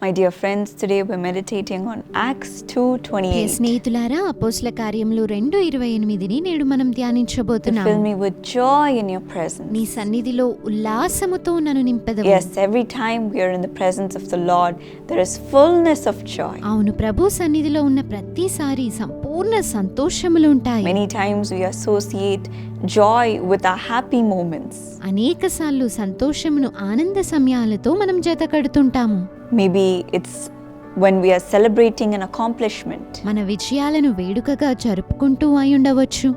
My dear friends, today we're meditating on Acts ప్రియ 2:28. స్నేహితులారా అపోస్ల కార్యములు రెండు ఇరవై ఎనిమిదిని నేడు మనం To ధ్యానించబోతున్నాం fill me with joy in your presence. నీ సన్నిధిలో ఉల్లాసముతో నన్ను నింపెదవు Yes, every time we are in the presence of the Lord, there is fullness of joy. అవును ప్రభు సన్నిధిలో ఉన్న ప్రతిసారి సంపూర్ణ సంతోషములు ఉంటాయి Many times we associate joy with our happy moments. అనేక సార్లు సంతోషమును ఆనంద సమయాలతో మనం జత కడుతుంటాము Maybe it's when we are celebrating an accomplishment, మన విజయాలను వేడుకగా జరుపుకుంటూ అయి ఉండవచ్చు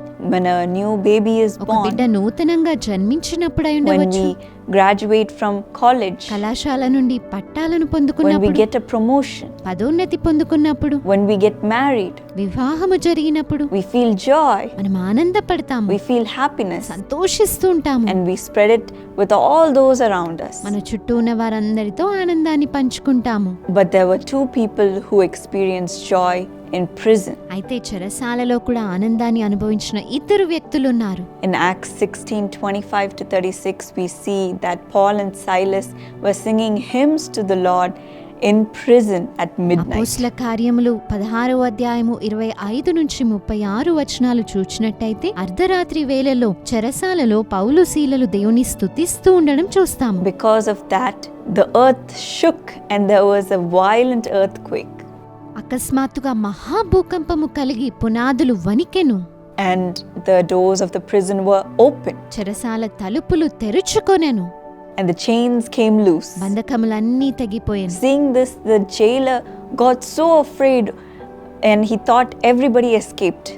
new baby is ఒక బిడ్డ నూతనంగా జన్మించినప్పుడు అయి ఉండవచ్చు graduate from college, కళాశాల నుండి పట్టాలను when we పొందుకున్నప్పుడు get a promotion, పదోన్నతి పొందుకున్నప్పుడు when we get married. వివాహము జరిగినప్పుడు We feel joy, మనం ఆనందపడతాము we feel happiness, సంతోషిస్తూ ఉంటాము and we spread it with all those around us. మన చుట్టూ ఉన్న వారందరితో ఆనందాన్ని పంచుకుంటాము But there were two people who experienced joy in prison. అయితే చెరసాలలో కూడా ఆనందాన్ని అనుభవించిన ఇద్దరు వ్యక్తులు ఉన్నారు In Acts 16 25 to 36, we see that Paul and Silas were singing hymns to the Lord in prison at midnight. అపోస్ల కార్యములు పదహారవ అధ్యాయము ఇరవై ఐదు నుంచి ముప్పై ఆరు వచనాలు చూచినట్టయితే అర్ధరాత్రి వేళలో చెరసాలలో పౌలు శీలలు దేవుని స్తుతిస్తూ ఉండడం చూస్తాము Because of that, the earth shook and there was a violent earthquake. అకస్మాత్తుగా మహాభూకంపము కలిగి పునాదులు వణికెను And the doors of the prison were open, చెరసాల తలుపులు తెరుచుకొనెను and the chains came loose. బంధకములన్నీ తెగిపోయాను Seeing this, the jailer got so afraid and he thought everybody escaped.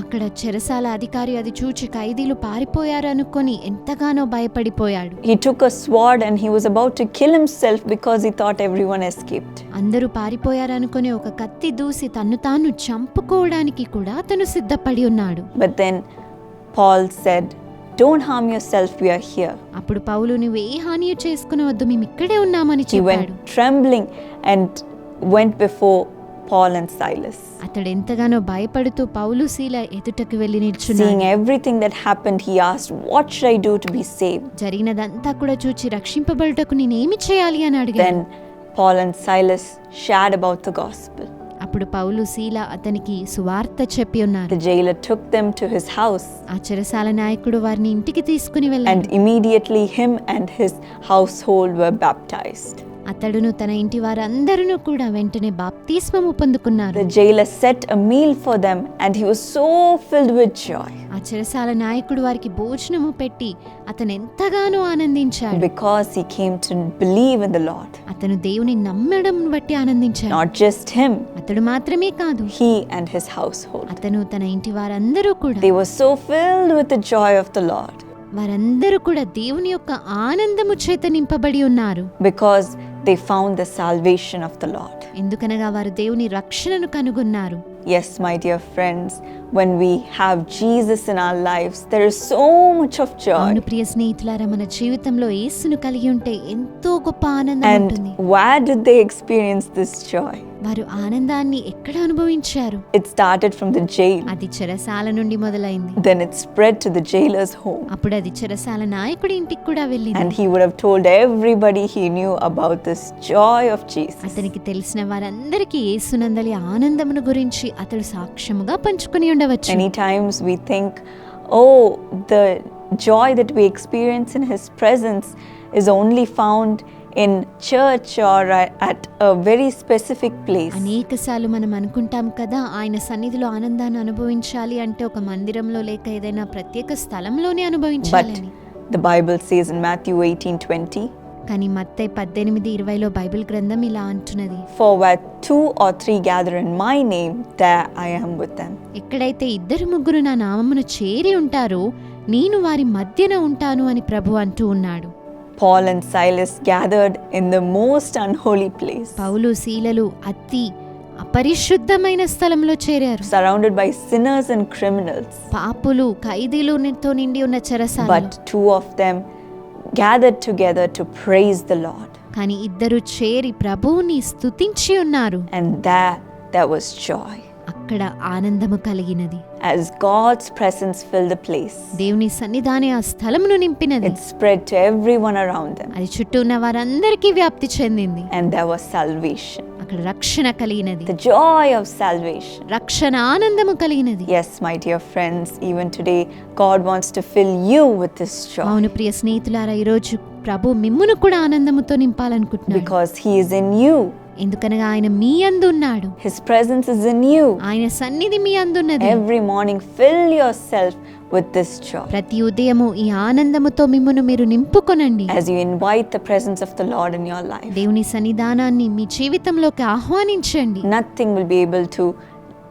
అక్కడ చెరసాల అధికారి అది చూచి ఖైదీలు పారిపోయారు అనుకొని ఎంతగానో భయపడిపోయాడు. He took a sword and he was about to kill himself because he thought everyone escaped అందరూ పారిపోయారు అనుకొని ఒక కత్తి దూసి తన్ను తాను చంపుకోవడానికి కూడా అతను సిద్ధపడి ఉన్నాడు. But then Paul said don't harm yourself you here అప్పుడు పౌలు నువ్వు ఏ హాని చేసుకోవద్దు మేము ఇక్కడే ఉన్నామని చెప్పాడు. Trembling and went before Paul and Silas. అతడు ఎంతగానో భయపడుతూ పౌలు శీల ఎదుటకు వెళ్లి నిల్చున్నాడు Seeing everything that happened, he asked, What should I do to be saved? జరిగినదంతా కూడా చూచి రక్షింపబడుటకు నేనేమి చేయాలి అని అడిగాడు Then Paul and Silas shared about the gospel. అప్పుడు పౌలు శీల అతనికి సువార్త చెప్పి ఉన్నారు The jailer took them to his house, ఆ చెరసాల నాయకుడు వారిని ఇంటికి తీసుకుని and వెళ్ళాడు immediately him and his household were baptized. అతడును తన ఇంటి వారందరూ కూడా వెంటనే బాప్తిస్మము పొందుకున్నారు. The jailer set a meal for them and he was so filled with joy ఆ చెరసాల నాయకుడు వారికి భోజనము పెట్టి అతను ఎంతగానో ఆనందించాడు. Because he came to believe in the lord అతను దేవుని నమ్మడం బట్టి ఆనందించాడు. నాట్ జస్ట్ హిమ్ అతడు మాత్రమే కాదు he and his household అతను తన ఇంటి వారందరూ కూడా they was so filled with the joy of the lord వారందరూ కూడా దేవుని యొక్క ఆనందము చేత నింపబడి ఉన్నారు. Because they found the salvation of the lord ఎందుకనగా వారు దేవుని రక్షణను కనుగొన్నారు. Yes, my dear friends, when we have Jesus in our lives, there is so much of joy. అవును ప్రియ స్నేహితులారా మన జీవితంలో యేసును కలిగి ఉంటే ఎంతో గొప్ప ఆనందం ఉంటుంది And where did they experience this joy? వారు ఆనందాన్ని ఎక్కడ అనుభవించారు It started from the jail, అది చెరసాల నుండి మొదలైంది then it spread to the jailer's home. అప్పుడు అది చెరసాల నాయకుడి ఇంటికి కూడా వెళ్ళింది And he would have told everybody he knew about this joy of Jesus. అతనికి తెలిసిన వారందరికీ యేసునందలి ఆనందమును గురించి అతడు సాక్ష్యముగా పంచుకొని ఉండవచ్చు. Any times we think of the joy that we experience in his presence is only found in church or at a very specific place అనేకసార్లు మనం అనుకుంటాం కదా ఆయన సన్నిధిలో ఆనందాన్ని అనుభవించాలి అంటే ఒక మందిరంలో లేక ఏదైనా ప్రత్యేక స్థలంలోనే అనుభవించాలి ద బైబిల్ సీజన్ మాథ్యూ 18:20 కానీ మత్తయి పద్దెనిమిది ఇరవైలో బైబిల్ గ్రంథం ఇలా అంటున్నది For where two or three gather in my name, there I am with them. ఎక్కడైతే ఇద్దరు ముగ్గురు నా నామమును చేరి ఉంటారో నేను వారి మధ్యన ఉంటాను అని ప్రభు అంటూ ఉన్నాడు Paul and Silas gathered in the most unholy place, పౌలు శీలలు అతి అపరిశుద్ధమైన స్థలంలో చేరారు surrounded by sinners and criminals. పాపులు ఖైదీలుతో నిండి ఉన్న చెరసాల But two of them gathered together to praise the Lord. కానీ ఇద్దరు చేరి ప్రభువుని స్తుతించి ఉన్నారు And there, there was joy. అక్కడ ఆనందము కలిగినది as God's presence filled the place. దేవుని సన్నిధాని ఆ స్థలమును నింపినది It spread to everyone around them, అది చుట్టూ ఉన్న వారందరికీ వ్యాప్తి చెందింది and there was salvation. అక్కడ రక్షణ కలిగినది The joy of salvation. రక్షణ ఆనందము కలిగినది Yes, my dear friends, even today, God wants to fill you with this joy అవును ప్రియ స్నేహితులారా ఈరోజు ప్రభు మిమ్మును కూడా ఆనందముతో నింపాలనుకుంటున్నాడు because He is in you. ఎందుకనగా ఆయన మీ అందు ఉన్నాడు his presence is in you ఆయన సన్నిధి మీ అందు ఉన్నది every morning fill yourself with this joy ప్రతి ఉదయము ఈ ఆనందముతో మిమ్మును మీరు నింపుకొనండి. As you invite the presence of the lord in your life దేవుని సన్నిధానాన్ని మీ జీవితంలోకి ఆహ్వానించండి. Nothing will be able to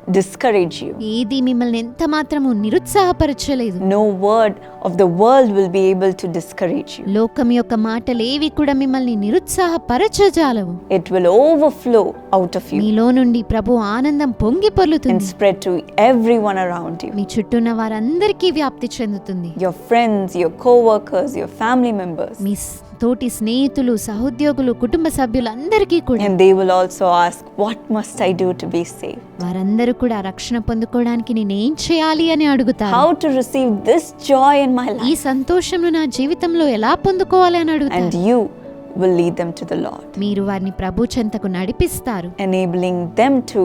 discourage you. ఏది మిమ్మల్ని ఎంత మాత్రము నిరుత్సాహపరచలేదు No word of the world will be able to discourage you. లోకం యొక్క మాటలు ఏవి కూడా మిమ్మల్ని నిరుత్సాహపరచజాలవు It will overflow out of you మీలో నుండి ప్రభు ఆనందం పొంగి and పొర్లుతుంది spread to everyone around you. మీ చుట్టూన్న వారందరికీ వ్యాప్తి చెందుతుంది Your friends, your co workers, your family members. మీ తోటి స్నేహితులు సహోద్యోగులు కుటుంబ సభ్యులందరికీ కూడా And they will also ask, What must I do to be saved? వారందరూ కూడా రక్షణ పొందుకోవడానికి నేనేం చేయాలి అని అడుగుతారు How to receive this joy in my ఈ life? సంతోషంను నా జీవితంలో ఎలా పొందుకోవాలి అని And అడుగుతారు you will lead them to the Lord, మీరు వారిని ప్రభు చెంతకు నడిపిస్తారు enabling them to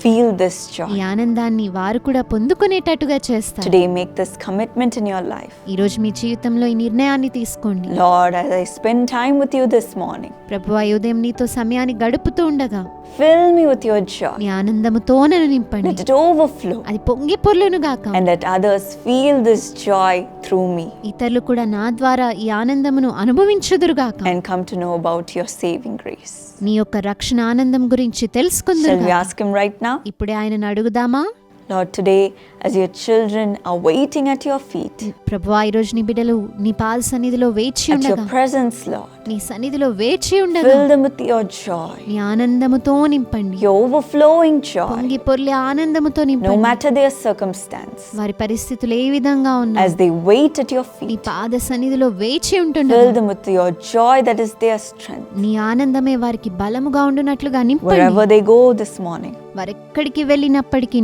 feel this ఈ joy. ఆనందాన్ని వారు కూడా పొందుకునేటట్టుగా చేస్తారు Today, make this commitment in your life. ఈ రోజు మీ జీవితంలో ఈ నిర్ణయాన్ని తీసుకోండి Lord, as I spend time with you this morning, ప్రభు ఆ ఉదయం నీతో సమయాన్ని గడుపుతూ ఉండగా fill me with your joy. నీ ఆనందముతో నన్ను నింపండి Let it overflow అది పొంగి పొర్లును గాక and let others feel this joy through me ఇతరులు కూడా నా ద్వారా ఈ ఆనందమును అనుభవించుదురుగాక and come to know about your saving grace. నీ యొక్క రక్షణ ఆనందం గురించి Shall we ask Him right now? ఇప్పుడే ఆయనను అడుగుదామా Lord, today, as your children are waiting at your feet, ప్రభు ఈ రోజు నీ బిడ్డలు నీ పాద సన్నిధిలో వేచి at your ఉండగా presence, Lord, నీ సన్నిధిలో వేచి ఉండగా fill them with your joy, నీ ఆనందముతో నింపండి your overflowing joy, పొంగి పొర్లి ఆనందముతో no నింపండి matter their circumstance, వారి పరిస్థితులు ఏ విధంగా ఉన్నా as they wait at your నీ feet. పాద సన్నిధిలో వేచి Fill ఉంటుండగా them with your joy that is their strength. నీ ఆనందమే వారికి బలముగా ఉండునట్లుగా నింపండి Wherever they go this morning, వారెక్కడికి వెళ్ళినప్పటికీ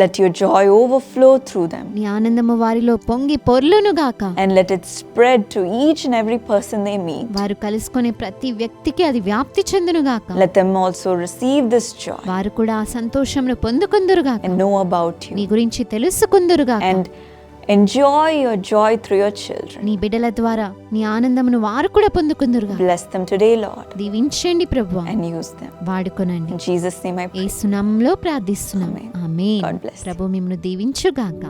let your joy overflow through them నీ ఆనందము వారిలో పొంగి పొర్లును గాక and let it spread to each and every person they meet. వారు కలుసుకునే ప్రతి వ్యక్తికి అది వ్యాప్తి చెందును గాక Let them also receive this joy వారు కూడా ఆ సంతోషమును పొందుకుందురు గాక and know about నీ you గురించి తెలుసుకుందురు గాక and enjoy your joy through your children. నీ బిడ్డల ద్వారా నీ ఆనందమును వారు కూడా పొందుకుందురు Bless them today, Lord, దీవించండి ప్రభు and use them. వాడుకొనండి In Jesus' name I pray. ఏ సునామంలో ప్రార్థిస్తున్నాం Amen. Amen God bless you. ప్రభు మిమ్మల్ని దీవించుగాక